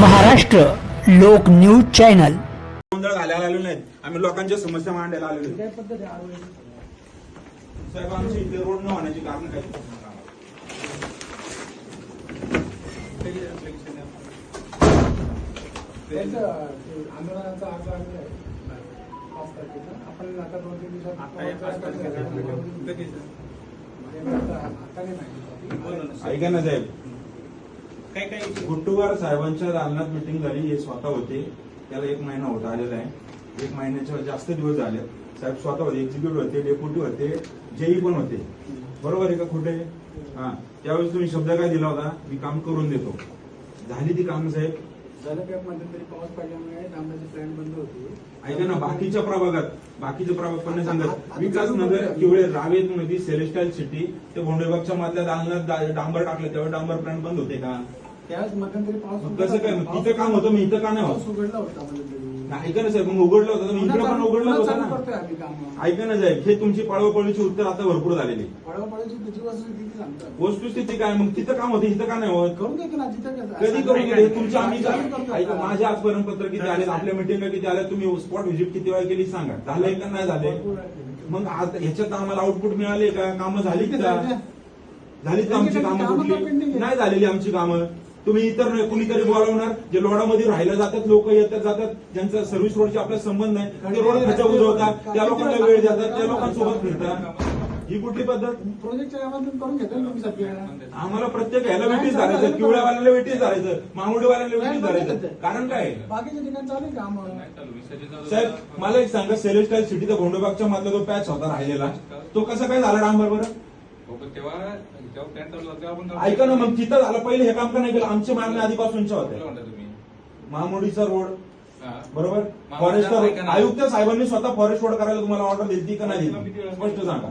महाराष्ट्र लोक news channel. गोंधळ घालायला आलेलो नाहीत. आम्ही लोकांच्या समस्या मांडायला आलेलो साहेब आमची इथे रोड न होण्याची कारण काय? आंदोलनाचा अर्ज आलेला आहे पाच तारखेचा आपण आता दोन तीन दिवसात माहिती ऐका ना साहेब. गुट्टूवार साहेबांच्या दालनात मिटिंग झाली हे स्वतः होते. त्याला एक महिना होता आलेला आहे. एक महिन्याच्या जास्त दिवस झाले. साहेब स्वतः होते एक्झिक्युटिव्ह होते डेप्युटी होते जेई पण होते. बरोबर आहे का खोटे? हा. त्यावेळेस तुम्ही शब्द काय दिला होता? मी काम करून देतो. झाली ती काम साहेब? झालं काय? मध्यंतरी पाऊस पडल्यामुळे डांबराची प्लॅन बंद होती. ऐका ना बाकीच्या प्रभागात बाकीचे प्रभाग पण सांगत. विकास नगर किवळे रावेत मध्ये सेलेस्टाईल सिटी ते भोंडेबागच्या मधल्या दालनात डांबर टाकले. तेव्हा डांबर प्लॅन बंद होते का? त्यावेळेस मध्यंतरी पाऊस मग कसं काय? मग तिथं काम होतं, मग इथं का नाही होत? पाऊस उघडला होता मध्यंतरी. नाही, ऐका ना साहेब मग उघडलं होतं तर मग इकडे पण उघडलं पुन्हा होतं चालू ना. करतोय आम्ही काम. ऐका ना साहेब हे तुमची पळवपळीची उत्तर आता भरपूर झालेली पळापळाची त्याची वस्तू किती सांगतात. वस्तुस्थिती काय? मग तिथं काम होते इथं का नाही होत? करून देतो ना जिथं कसं- कधी करून गेले तुमच्या आम्ही चालू ऐका आता. माझे आजपर्यंत पत्र किती आले आपल्या मिटिंगला किती आले तुम्ही स्पॉट व्हिजिट किती वेळा केली सांगा. झालंय का नाही भरपूर आहे. मग आता ह्याच्यात आम्हाला आउटपुट मिळाले का? कामं झाली का झाले? का आमची कामं कुठली. नाही झालेली आमची कामं. तुम्ही इतर नाही, कुणीतरी बोलावणार. जे लोडामध्ये राहायला जातात लोक येतात जातात. ज्यांचा सर्व्हिस रोडचे आपला संबंध नाही ते रोड खचा बुजवतात त्या लोकांना वेळ देतात त्या लोकांसोबत फिरतात. ही कुठली पद्धत? प्रोजेक्टच्या करून आम्हाला प्रत्येक ह्याला वेटीस धरायचं किवड्यावाल्याला वेटीस धरायचं मामुडीवाल्याला वेटीस धरायचं. कारण काय? बाकीच्या ठिकाणी चालू काम. साहेब मला एक सांगा सेलेस्टाईल सिटीचा भोंडोबागच्या मधला जो पॅच होता राहिलेला तो कसा काय झाला डांबर बरं तेव्हा ऐका ना मग तिथं झालं पहिले हे काम का नाही केलं? आमच्या मागण्या आधीपासूनच्या होत्या. महामुडीचा रोड. हा. बरोबर? फॉरेस्ट. आयुक्त साहेबांनी स्वतः फॉरेस्ट रोड करायला तुम्हाला ऑर्डर दिली का नाही दिली? स्पष्ट सांगा.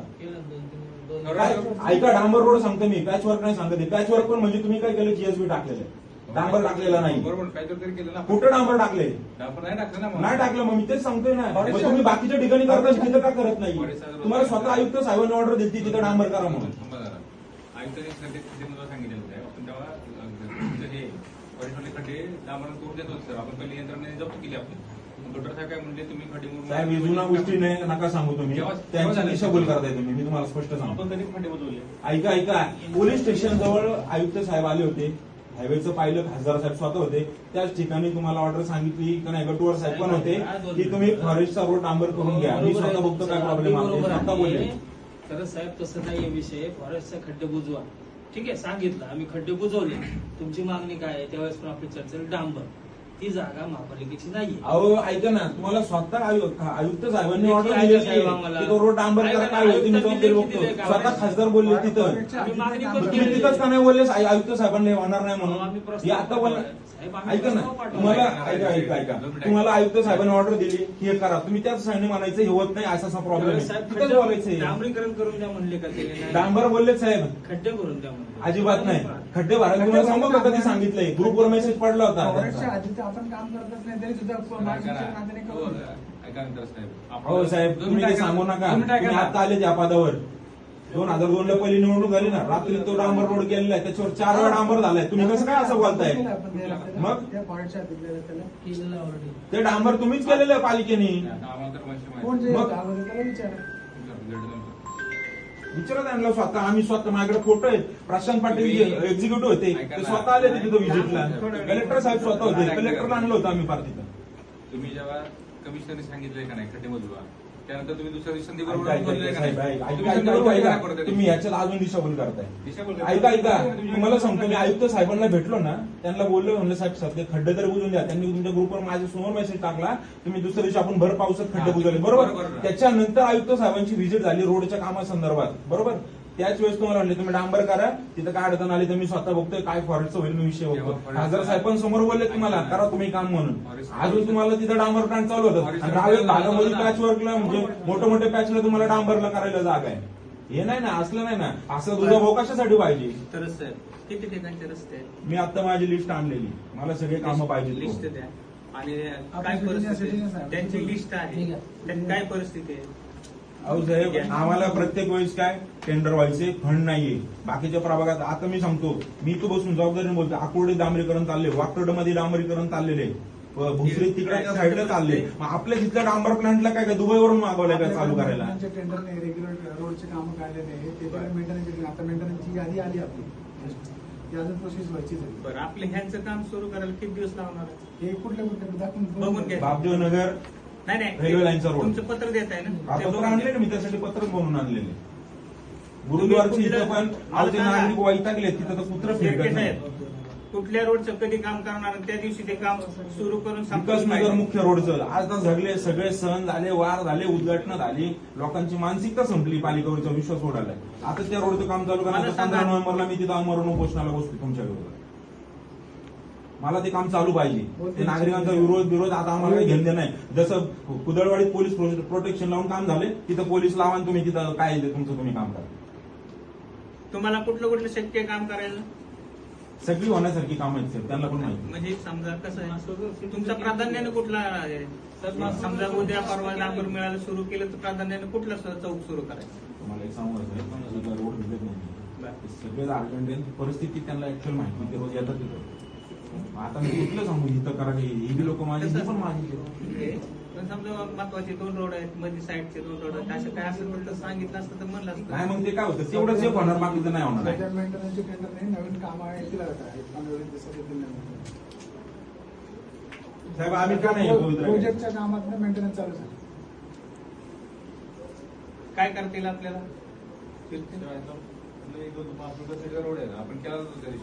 ऐका डांबर रोड सांगतो मी. पॅच वर्क नाही सांगत पॅच वर्क पण म्हणजे तुम्ही काय केलं? जीएसबी टाकलेलं डांबर टाकलेला नाही. बरोबर काय तरी केलं ना. कुठं डांबर टाकले? डांबर नाही टाकलं मग. नाही टाकलं मग मी तेच सांगतोय ना. तुम्ही बाकीच्या ठिकाणी करता तिथं का करत नाही? तुम्हाला स्वतः आयुक्त साहेबांनी ऑर्डर दिली तिथं डांबर करा म्हणून. आयुक्तांनी खड्डे खड्डे मला आपण तेव्हा हे खड्डे देत होतो सर आपण पहिली यंत्रणेने जप्त केली आपण डॉक्टर साहेब काय म्हणले तुम्ही खड्डे मुरुम- साहेब जुन्या गोष्टी नाही नका सांगू तुम्ही. त्यांची दिशाभूल करताय तुम्ही. मी तुम्हाला स्पष्ट सांगतो. आपण कधी खड्डे बदलले ऐका ऐका. पोलीस स्टेशन जवळ आयुक्त साहेब आले होते. हायवेचं पाहिलं खासदार साहेब स्वतः होते. त्याच ठिकाणी तुम्हाला ऑर्डर सांगितली का नाही गटवर साहेब पण होते की तुम्ही फॉरेस्टचा रोड डांबर करून घ्या. मी स्वतः बघतो काय प्रॉब्लेम आहे. ते स्वतः बोलले. तर साहेब तसं नाही विषय. फॉरेस्टचा खड्डे बुजवा. ठीक आहे सांगितलं. आम्ही खड्डे बुजवले. तुमची मागणी काय आहे? त्यावेळेस पण आपली चर्चा डांबर. ती जागा महापालिकेची नाहीये. अहो ऐका ना तुम्हाला स्वतः आयु- आयुक्त साहेबांनी ऑर्डर आयुक्त दिलेली आहे. की तो रोड डांबर करा काय बघतो. दिले? स्वतः खासदार बोलले तिथं. तुम्ही केली. तिथंच का नाही बोलले? आय- आयुक्त साहेबांना होणार नाही म्हणून. हे आता बोला ऐका ना. तुम्हाला ऐका ऐका ऐका. तुम्हाला आयुक्त साहेबांनी ऑर्डर दिली. की हे करा. तुम्ही त्याच साईडने म्हणायचं हे होत नाही असा असा प्रॉब्लेम तिथंच बोलायचं डांबरीकरण करून द्या म्हणले का ते नाही. डांबर बोलले साहेब. खड्डे करून द्या म्हणले. अजिबात नाही. खड्डे भरायला तुम्हाला सांगू का कधी सांगितलंय. ग्रुपवर मेसेज पडला होता. काम करतच नाही तरी सुद्धा हो, आपण- हो साहेब तुम्ही. सांगू नका तुम्ही. आता आले त्या पदावर दोन हजार दोन ला पहिली निवडणूक झाली ना रात्री तो डांबर रोड केलेला आहे त्याच्यावर चार वेळा डांबर झालाय तुम्ही कसं काय असं बोलताय. मग? त्या केलेलं. ते डांबर तुम्हीच केलेलं आहे पालिकेने आता आम्हाला तर माहिती माहिती. कोण जे मग? गावाला त्याला विचारा तुमच्या ब्लड नंतर. विचारत आणलं स्वतः आम्ही स्वतः माझ्याकडे फोटो आहेत प्रशांत पाटील एक्झिक्युटिव्ह होते ते. स्वतः आले होते तिथं व्हिजिटला कलेक्टर साहेब स्वतः होते. कलेक्टरला आणलं होतं आम्ही पार तिथं. तुम्ही जेव्हा कमिशनरने सांगितलंय का नाही खड्डे बजवा त्यानंतर तुम्ही दुसऱ्या दिवशी बोलले का नाही? तुम्ही याच्यात अजून दिशाभूल करताय. दिशाभूल ऐका ऐका. तुम्हाला सांगतो मी आयुक्त साहेबांना भेटलो ना त्यांना बोललो म्हणलं साहेब सध्या खड्डे तरी बुजून द्या. त्यांनी तुमच्या ग्रुपवर माझ्यासमोर मेसेज टाकला. तुम्ही दुसऱ्या दिवशी आपण भर पावसात खड्डे बुजवले. बरोबर, बरोबर. बरोबर. त्याच्यानंतर आयुक्त साहेबांची व्हिजिट झाली रोडच्या कामासंदर्भात. बरोबर? त्याच वेळेस तुम्हाला म्हणले तुम्ही डांबर करा तिथं काय अडचण आली तर मी स्वतः बघतोय काय फॉरेस्टचा होईल मी विषय बघतो खासदार साहेबांसमोर बोलले तुम्हाला करा तुम्ही काम म्हणून. अजून तुम्हाला तिथं डांबर प्लांट चालू होतं. forest- आणि रावेत भागामध्ये पॅच वर्कला म्हणजे मोठ्या मोठ्या पॅचला तुम्हाला डांबरला करायला जागा आहे. हे नाही ना असलं नाही ना. असं तुझा भाऊ कशासाठी पाहिजे? किती ठिकाणचे रस्ते आहेत? मी आता माझी लिस्ट आणलेली. मला सगळे कामं पाहिजे लिस्ट द्या. आणि काय परिस्थिती? आहे? त्यांची लिस्ट आहे. आहे. त्यात काय परिस्थिती आहे? अहो साहेब आम्हाला प्रत्येक वेळेस काय? टेंडर व्हायचे फंड नाहीये. बाकीच्या प्रभागात आता मी सांगतो मी तो बसून जबाबदारीने बोलतो आकुर्डे डांबरीकरण चालले वाकर्डमध्ये डांबरीकरण चाललेले भुसरी तिकडच्या साईडला चालले मग आपल्या तिथल्या डांबर प्लांटला काय काय दुबईवरून मागवलंय काय चालू करायला? टेंडरने रेग्युलर रोडचे कामं काढलेले आहे ते पण मेंटेनन्स आता मेंटेनन्सची यादी आली आपली. प्रोसेस बरं आपलं ह्यांचं काम सुरू करायला किती दिवस? हे कुठल्या कुठल्या दाखवून बघून घ्या. बापदेव नगर नाही नाही. रेल्वे लाईनचा रोड. तुमचं पत्र देत आहे ना ते पत्र आणले. ना मी त्यासाठी पत्र बनवून आणलेले गुरुद्वारची इथं पण ते नागरिक वैतागले तिथं तर कुत्र फिरकत नाही. कुठल्या रोडचं कधी काम करणार त्या दिवशी ते काम सुरू करून विकास संपवलं नगर पाहिजे. मुख्य रोडचं. आज तर सगळे सगळे सण झाले वार झाले उद्घाटन झाली. लोकांची मानसिकता संपली पालिकेवरचा विश्वास उडालाय आता त्या रोडचं काम चालू करणार. पंधरा नोव्हेंबरला मी तिथं अमरण उपोषणाला बसतो तुमच्या विरोधात मला ते काम चालू पाहिजे. ते नागरिकांचा विरोध विरोध आता आम्हाला काही घेणं नाही. जसं कुदळवाडीत पोलीस प्रोटेक्शन लावून काम झाले तिथं पोलीस लावा तुम्ही तिथं काय तुमचं तुम्ही काम करा. तुम्हाला कुठलं कुठलं शक्य आहे काम करायला सगळी होण्यासारखी कामं आहेत साहेब, त्यांना पण माहिती. म्हणजे समजा कसं आहे तुमचा प्राधान्याने कुठला आहे? समजा उद्या परवा डांबर मिळायला सुरू केलं तर प्राधान्याने कुठला चौक सुरू करायचा? तुम्हाला एक सांगू का साहेब, सुद्धा रोड भेटत नाही. ते सगळे परिस्थिती त्यांना ऍक्च्युअल माहिती ते रोज येतात तिथं. आता मी कुठलं सांगू? इथं करा हे ही बी लोक माझी ही पण माझी. पण समजा महत्त्वाचे दोन रोड आहेत मध्ये साईडचे दोन रोड आहेत असं काय तर सांगितलं असतं तर म्हणलं असतं. नाही मग ते काय होतं? तेवढंच एक होणार बाकीचं नाही होणार. त्याच्या मेंटेनन्सचे टेंडर नाही नवीन काम आहे जात आहे नवीन. साहेब आम्ही का नाही पवित्र? प्रोजेक्टच्या कामात मेंटेनन्स चालू झालं. काय करतील आपल्याला?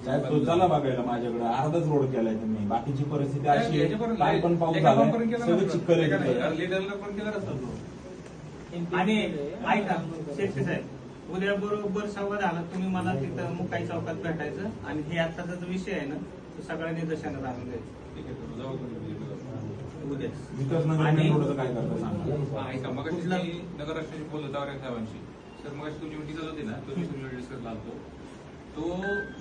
साहेब तो चला बघायला माझ्याकडे. अर्धाच रोड केलाय तुम्ही. बाकीची परिस्थिती अशी आहे, काल पण पाऊस झाला सगळं. चिखल आहे तिथं. आणि ऐका शेट्टी साहेब उद्या बरोबर संवाद आला तुम्ही मला तिथं मुकाई चौकात भेटायचं आणि हे आताचा जो विषय आहे ना तो सगळ्या निदर्शनात आणून द्यायचा. उद्या. विकास नगर आणि- रोडचं काय करता सांगा हा, ऐका मग कुठला- नगर रस्त्याशी बोलत होता वगैरे साहेबांशी. तर मग तुमची मिटिंग होती ना तो मी डिस्कस लागतो तो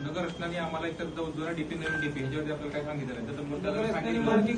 नगर रचनाने आम्हाला एक तर डीपी नवीन डीपी ह्याच्यावरती आपल्याला काय सांगितलं नाही. तर सांगितलं मार्किंग